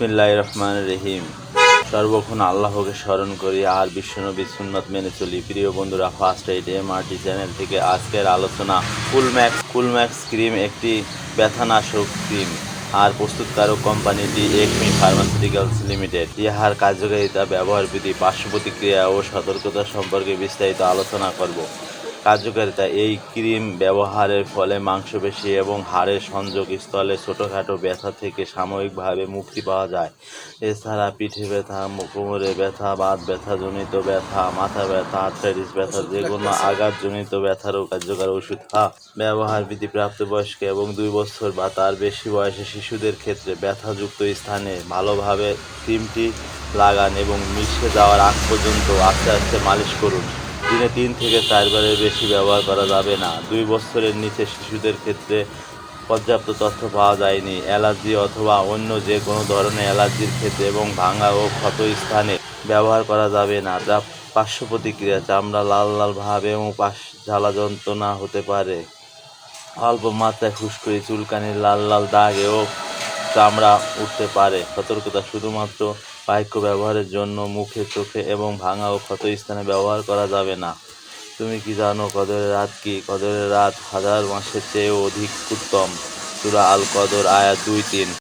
বিসমিল্লাহ রহমান রহিম। সর্বক্ষণ আল্লাহকে স্মরণ করি, আর বিশ্বনবী সুন্নত মেনে চলি। প্রিয় বন্ধুরা ফার্স্ট এইড এমআরটি চ্যানেল থেকে আজকের আলোচনা কুলম্যাক্স কুলম্যাক্স ক্রিম একটি ব্যথানাশক ক্রিম আর প্রস্তুতকারক কোম্পানিটি একমি ফার্মাসিউটিক্যালস লিমিটেড ইহার কার্যকারিতা, ব্যবহার বিধি, পার্শ্ব প্রতিক্রিয়া ও সতর্কতা সম্পর্কে বিস্তারিত আলোচনা করব। কার্যকারিতা। এই ক্রিম ব্যবহারের ফলে মাংসপেশি এবং হাড়ের সংযোগ স্থলে ছোটোখাটো ব্যথা থেকে সাময়িকভাবে মুক্তি পাওয়া যায়। এছাড়া পিঠে ব্যথা কোমরে ব্যথা বাত ব্যথাজনিত ব্যথা মাথা ব্যথা আর্থাইটিস ব্যথা যে কোনো আঘাতজনিত ব্যথারও কার্যকর ওষুধ। হা ব্যবহার বিধি প্রাপ্তবয়স্ক এবং দুই বছর বা তার বেশি বয়সী শিশুদের ক্ষেত্রে ব্যথাযুক্ত স্থানে ভালোভাবে ক্রিমটি লাগান এবং মিশে যাওয়ার আগ পর্যন্ত আস্তে আস্তে মালিশ করুন। দিনে তিন থেকে চারবারের বেশি ব্যবহার করা যাবে না। দুই বছরের নিচে শিশুদের ক্ষেত্রে পর্যাপ্ত তথ্য পাওয়া যায়নি। অ্যালার্জি অথবা অন্য যে কোনো ধরনের অ্যালার্জির ক্ষেত্রে এবং ভাঙা ও ক্ষত স্থানে ব্যবহার করা যাবে না, যা পার্শ্ব প্রতিক্রিয়া, চামড়া লাল লাল ভাব এবং পাশ ঝালা যন্ত্রণা হতে পারে। অল্প মাত্রায় ফুসকুড়ি চুলকানি, লাল লাল দাগ এবং চামড়া উঠতে পারে। সতর্কতা শুধুমাত্র বাক্য ব্যবহারের জন্য মুখে, চোখে এবং ভাঙা ও ক্ষত স্থানে ব্যবহার করা যাবে না। তুমি কি জানো কদরের রাত কি? কদরের রাত হাজার মাসের চেয়েও অধিক উত্তম। সুরা আল কদর আয়া দুই তিন।